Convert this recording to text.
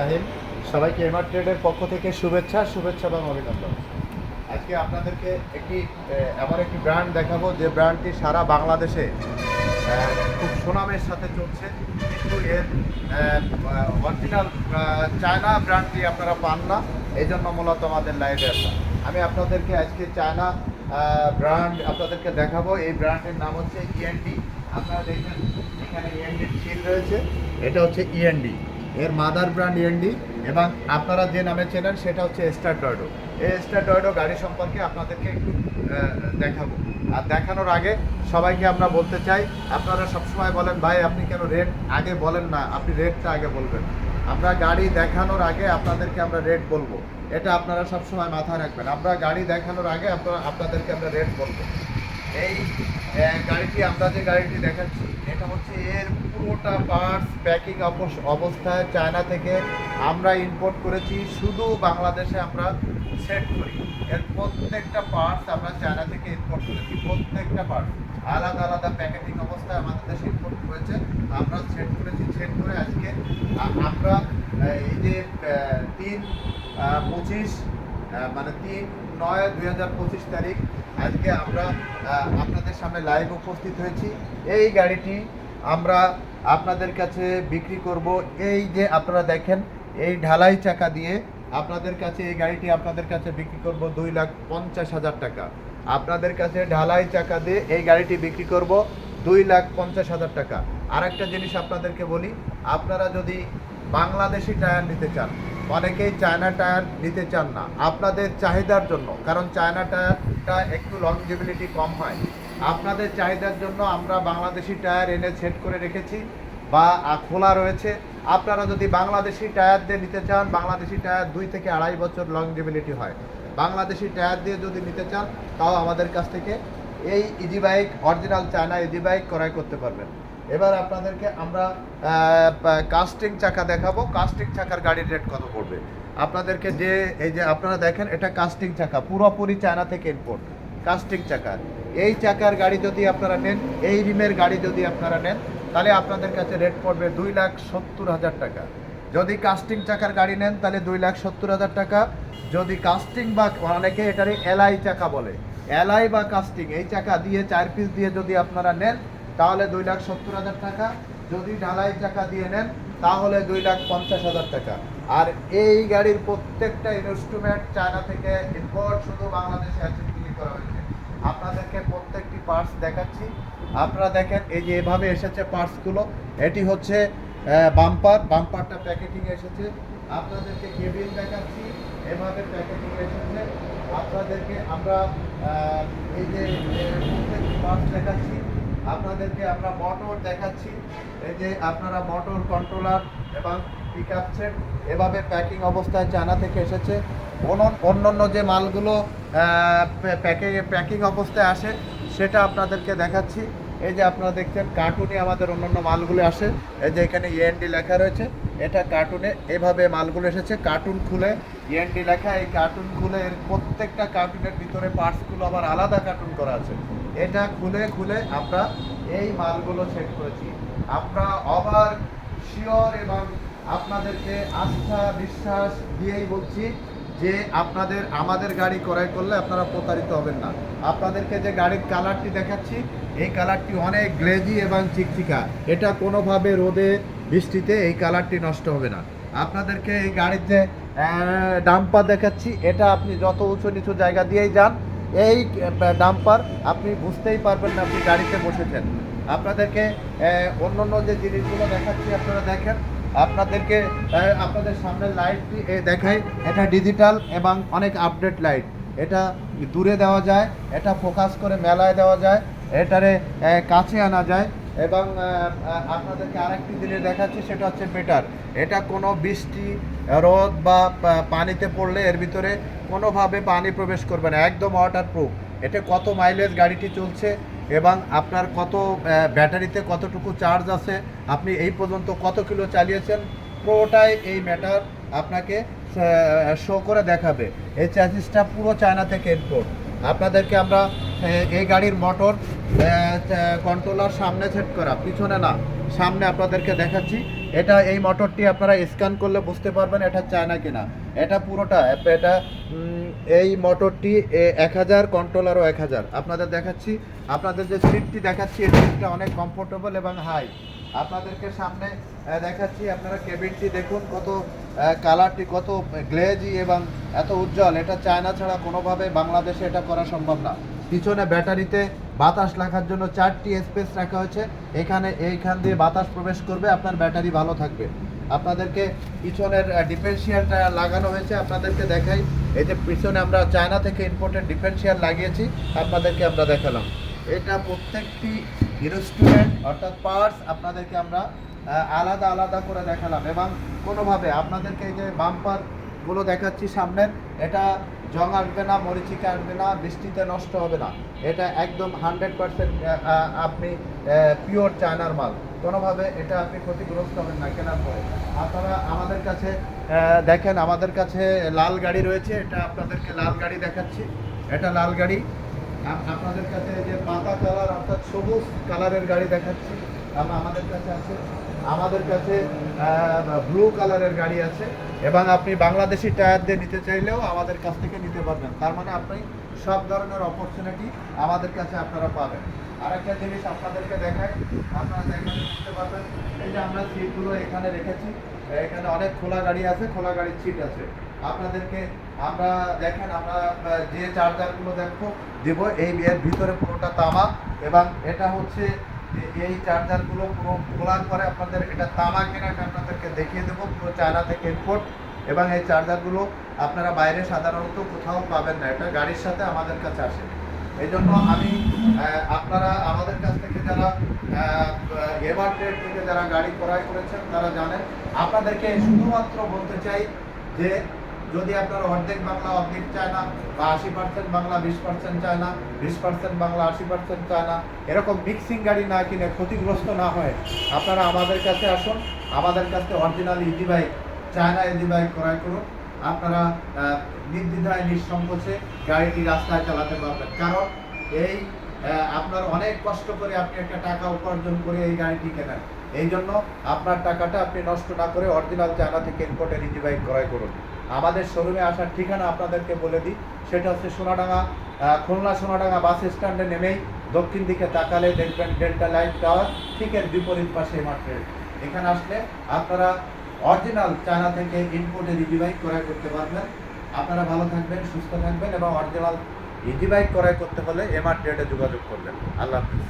রাহিম সবাইকে এমআর ট্রেডের পক্ষ থেকে শুভেচ্ছা শুভেচ্ছা এবং অভিনন্দন। আজকে আপনাদেরকে একটি এমন একটি ব্র্যান্ড দেখাবো, যে ব্র্যান্ডটি সারা বাংলাদেশে খুব সুনামের সাথে চলছে। কিন্তু এর অরিজিনাল চায়না ব্র্যান্ডটি আপনারা পান না এই জন্য মূলত আমাদের লাইভে আসা আমি আপনাদেরকে আজকে চায়না ব্র্যান্ড আপনাদেরকে দেখাবো। এই ব্র্যান্ডের নাম হচ্ছে ইএনডি আপনারা দেখেন এখানে ইএনডি সিল রয়েছে। এটা হচ্ছে ইএনডি এর মাদার ব্র্যান্ড ইএনডি এবং আপনারা যে নামে চেনেন সেটা হচ্ছে স্টার ডয়ডো এই স্টার ডয়ডো গাড়ি সম্পর্কে আপনাদেরকে একটু দেখাবো। আর দেখানোর আগে সবাইকে আমরা বলতে চাই, আপনারা সবসময় বলেন, ভাই, আপনি কেন রেট আগে বলেন না? আপনি রেটটা আগে বলবেন। আমরা গাড়ি দেখানোর আগে আপনাদেরকে আমরা রেট বলব। এটা আপনারা সবসময় মাথায় রাখবেন। আমরা গাড়ি দেখানোর আগে আপনারা, আপনাদেরকে আমরা রেট বলব। এই গাড়িটি, আমরা যে গাড়িটি দেখাচ্ছি, এটা হচ্ছে এর পুরোটা পার্টস প্যাকিং অবস্থায় চায়না থেকে আমরা ইম্পোর্ট করেছি। শুধু বাংলাদেশে আমরা সেট করি। এর প্রত্যেকটা পার্টস আমরা চায়না থেকে ইম্পোর্ট করেছি। প্রত্যেকটা পার্টস আলাদা আলাদা প্যাকেটিং অবস্থায় আমাদের দেশে ইম্পোর্ট করেছে আমরা সেট করেছি। সেট করে আজকে আমরা এই যে তিন পঁচিশ মানে তিন নয়, দুই হাজার পঁচিশ তারিখ আজকে আমরা আপনাদের সামনে লাইভ উপস্থিত হয়েছি। এই গাড়িটি আমরা আপনাদের কাছে বিক্রি করব। এই যে আপনারা দেখেন, এই ঢালাই চাকা দিয়ে আপনাদের কাছে এই গাড়িটি আপনাদের কাছে বিক্রি করব দুই লাখ পঞ্চাশ হাজার টাকা। আপনাদের কাছে ঢালাই চাকা দিয়ে এই গাড়িটি বিক্রি করব দুই লাখ পঞ্চাশ হাজার টাকা। আর একটা জিনিস আপনাদেরকে বলি, আপনারা যদি বাংলাদেশি টায়ার নিতে চান। অনেকেই চায়না টায়ার নিতে চান না। আপনাদের চাহিদার জন্য, কারণ চায়না টায়ারটা একটু লংজিবিলিটি কম হয়। আপনাদের চাহিদার জন্য আমরা বাংলাদেশি টায়ার এনে সেট করে রেখেছি বা খোলা রয়েছে। আপনারা যদি বাংলাদেশি টায়ার দিয়ে নিতে চান, বাংলাদেশি টায়ার দুই থেকে আড়াই বছর লংজিবিলিটি হয়। বাংলাদেশি টায়ার দিয়ে যদি নিতে চান, তাও আমাদের কাছ থেকে এই easy bike original China easy bike ক্রয় করতে পারবেন। এবার আপনাদেরকে আমরা কাস্টিং চাকা দেখাবো। কাস্টিং চাকার গাড়ির রেট কত পড়বে? আপনাদেরকে যে, এই যে আপনারা দেখেন, এটা কাস্টিং চাকা, পুরোপুরি চায়না থেকে ইম্পোর্ট কাস্টিং চাকার এই চাকার গাড়ি যদি আপনারা নেন, এই রিমের গাড়ি যদি আপনারা নেন, তাহলে আপনাদের কাছে রেট পড়বে দুই লাখ সত্তর হাজার টাকা। যদি কাস্টিং চাকার গাড়ি নেন, তাহলে দুই লাখ সত্তর হাজার টাকা। যদি কাস্টিং বা, অনেকে এটারে এলআই চাকা বলে। এলআই বা কাস্টিং এই চাকা দিয়ে, চার পিস দিয়ে যদি আপনারা নেন তাহলে দুই লাখ সত্তর হাজার টাকা। যদি ঢালাই টাকা দিয়ে নেন, তাহলে দুই লাখ পঞ্চাশ হাজার টাকা। আর এই গাড়ির প্রত্যেকটা ইনস্ট্রুমেন্ট চায়না থেকে ইম্পোর্ট শুধু বাংলাদেশে বিক্রি করা হয়েছে। আপনাদেরকে প্রত্যেকটি পার্টস দেখাচ্ছি। আপনারা দেখেন, এই যে এভাবে এসেছে পার্টসগুলো এটি হচ্ছে বাম্পার বাম্পারটা প্যাকেটিং এসেছে। আপনাদেরকে কেবিন দেখাচ্ছি। এভাবে প্যাকেটিং এসেছে। আপনাদেরকে আমরা এই যে প্রত্যেকটি পার্টস দেখাচ্ছি। আপনাদেরকে আমরা মোটর দেখাচ্ছি। এই যে আপনারা মোটর কন্ট্রোলার এবং পিক আপ সেট এভাবে প্যাকিং অবস্থায় চায়না থেকে এসেছে। অন্য- অন্যান্য যে মালগুলো প্যাকিং প্যাকিং অবস্থায় আসে, সেটা আপনাদেরকে দেখাচ্ছি। এই যে আপনারা দেখছেন কার্টুনে আমাদের অন্যান্য মালগুলো আসে। এই যে এখানে ইএনডি লেখা রয়েছে। এটা কার্টুনে এভাবে মালগুলো এসেছে। কার্টুন খুলে ইএনডি লেখা। এই কার্টুন খুলে এর প্রত্যেকটা কার্টুনের ভিতরে পার্টসগুলো আবার আলাদা কার্টুন করা আছে। এটা খুলে খুলে আমরা এই মালগুলো সেট করেছি। আমরা অবার শিওর এবং আপনাদেরকে আস্থা বিশ্বাস দিয়েই বলছি যে আপনাদের আমাদের গাড়ি ক্রয় করলে আপনারা প্রতারিত হবেন না। আপনাদেরকে যে গাড়ির কালারটি দেখাচ্ছি, এই কালারটি অনেক গ্লেজি এবং চিকচিকা। এটা কোনোভাবে রোদে, বৃষ্টিতে এই কালারটি নষ্ট হবে না। আপনাদেরকে এই গাড়ির যে ডাম্পার দেখাচ্ছি, এটা আপনি যত উঁচু নিচু জায়গা দিয়েই যান এই ডাম্পার আপনি বুঝতেই পারবেন না আপনি গাড়িতে বসেছেন। আপনাদেরকে অন্য অন্য যে জিনিসগুলো দেখাচ্ছি, আপনারা দেখেন। আপনাদেরকে আপনাদের সামনে লাইটটি দেখাই, এটা ডিজিটাল এবং অনেক আপডেট লাইট এটা দূরে দেওয়া যায়, এটা ফোকাস করে মেলায় দেওয়া যায়, এটারে কাছে আনা যায়। এবং আপনাদেরকে আরেকটি জিনিস দেখাচ্ছি, সেটা হচ্ছে বেটার এটা কোনো বৃষ্টি, রোদ বা পানিতে পড়লে এর ভিতরে কোনোভাবে পানি প্রবেশ করবে না, একদম ওয়াটার প্রুফ এটা কত মাইলেজ গাড়িটি চলছে এবং আপনার কত ব্যাটারিতে কতটুকু চার্জ আছে, আপনি এই পর্যন্ত কত কিলো চালিয়েছেন, পুরোটাই এই ম্যাটার আপনাকে শো করে দেখাবে। এই চ্যাসিসটা পুরো চায়না থেকে ইম্পোর্ট আপনাদেরকে আমরা এই গাড়ির মোটর কন্ট্রোলার সামনে সেট করা, পিছনে না, সামনে আপনাদেরকে দেখাচ্ছি। এটা এই মোটরটি আপনারা স্ক্যান করলে বুঝতে পারবেন এটা চায়না কিনা। এটা পুরোটা, এটা এই মোটরটি এক হাজার কন্ট্রোলারও এক হাজার। আপনাদের দেখাচ্ছি, আপনাদের যে সিটটি দেখাচ্ছি, এই সিটটা অনেক কমফোর্টেবল এবং হাই আপনাদেরকে সামনে দেখাচ্ছি, আপনারা কেবিনটি দেখুন, কত কালারটি কত গ্লেজি এবং এত উজ্জ্বল। এটা চায়না ছাড়া কোনোভাবে বাংলাদেশে এটা করা সম্ভব না। পিছনে ব্যাটারিতে বাতাস রাখার জন্য চারটি স্পেস রাখা হয়েছে। এখানে এইখান দিয়ে বাতাস প্রবেশ করবে, আপনার ব্যাটারি ভালো থাকবে। আপনাদেরকে পিছনের ডিফেন্সিয়ালটা লাগানো হয়েছে, আপনাদেরকে দেখাই। এই যে পিছনে আমরা চায়না থেকে ইম্পোর্টেড ডিফেন্সিয়াল লাগিয়েছি, আপনাদেরকে আমরা দেখালাম। এটা প্রত্যেকটি ইনস্ট্রুমেন্ট অর্থাৎ পার্টস আপনাদেরকে আমরা আলাদা আলাদা করে দেখালাম এবং কোনোভাবে আপনাদেরকে যে বাম্পারগুলো দেখাচ্ছি সামনের, এটা জং আসবে না, মরিচিকা আসবে না, বৃষ্টিতে নষ্ট হবে না। এটা একদম হান্ড্রেড পার্সেন্ট আপনি পিওর চায়নার মাল। কোনোভাবে এটা আপনি ক্ষতিগ্রস্ত হবেন না, কেনার পরে। আপনারা আমাদের কাছে দেখেন, আমাদের কাছে লাল গাড়ি রয়েছে, এটা আপনাদেরকে লাল গাড়ি দেখাচ্ছি। এটা লাল গাড়ি। আপনাদের কাছে যে পাতা কালার অর্থাৎ সবুজ কালারের গাড়ি দেখাচ্ছি আমাদের কাছে আছে। আমাদের কাছে ব্লু কালারের গাড়ি আছে এবং আপনি বাংলাদেশি টায়ার দিয়ে নিতে চাইলেও আমাদের কাছ থেকে নিতে পারবেন। তার মানে আপনি সব ধরনের অপরচুনিটি আমাদের কাছে আপনারা পাবেন। আরেকটা জিনিস আপনাদেরকে দেখাই, আপনারা দেখলে বুঝতে পারবেন, এই যে আমরা সিটগুলো এখানে রেখেছি, এখানে অনেক খোলা গাড়ি আছে, খোলা গাড়ির সিট আছে। আপনাদেরকে আমরা দেখেন, আমরা যে চার্জারগুলো দেখব দেব, এই এর ভিতরে পুরোটা তামা এবং এটা হচ্ছে এই চার্জারগুলো পুরো খোলার পরে আপনাদের এটা তামা কেনাটা আপনাদেরকে দেখিয়ে দেবো, পুরো চায়না থেকে ইম্পোর্ট এবং এই চার্জারগুলো আপনারা বাইরে সাধারণত কোথাও পাবেন না, এটা গাড়ির সাথে আমাদের কাছে আসে। এই জন্য আমি আপনারা, আমাদের কাছ থেকে যারা এভার ট্রেড থেকে যারা গাড়ি ক্রয় করেছেন, তারা জানেন, আপনাদেরকে শুধুমাত্র বলতে চাই যে যদি আপনারা অর্ধেক বাংলা অর্ধেক চায় না বা আশি পার্সেন্ট বাংলা, বিশ পার্সেন্ট চায় না, বিশ পার্সেন্ট বাংলা, আশি পার্সেন্ট চায় না, এরকম মিক্সিং গাড়ি না কিনে ক্ষতিগ্রস্ত না হয় আপনারা আমাদের কাছে আসুন, আমাদের কাছে original easy bike China easy bike ক্রয় করুন। আপনারা নির্দ্বিধায়, নিঃসংকোচে গাড়িটি রাস্তায় চালাতে পারবেন। কারণ এই আপনার অনেক কষ্ট করে আপনি একটা টাকা উপার্জন করে এই গাড়িটি কেনেন। এই জন্য আপনার টাকাটা আপনি নষ্ট না করে অরিজিনাল চায়না থেকে ইম্পোর্টের ইজি বাইক ক্রয় করুন। আমাদের শোরুমে আসার ঠিকানা আপনাদেরকে বলে দিই। সেটা হচ্ছে সোনাডাঙ্গা খুলনা সোনাডাঙ্গা বাস স্ট্যান্ডে নেমেই দক্ষিণ দিকে তাকালে দেখবেন ডেল্টা লাইট টাওয়ার, ঠিক এর বিপরীত পাশে মাঠে এখানে আসলে আপনারা অরিজিনাল চায়না থেকে ইজি বাইক ক্রয় করতে পারবেন। আপনারা ভালো থাকবেন, সুস্থ থাকবেন এবং অরিজিনাল বাইক ক্রয় করতে হলে এমআর ডেটে যোগাযোগ করবেন। আল্লাহ হাফিজ।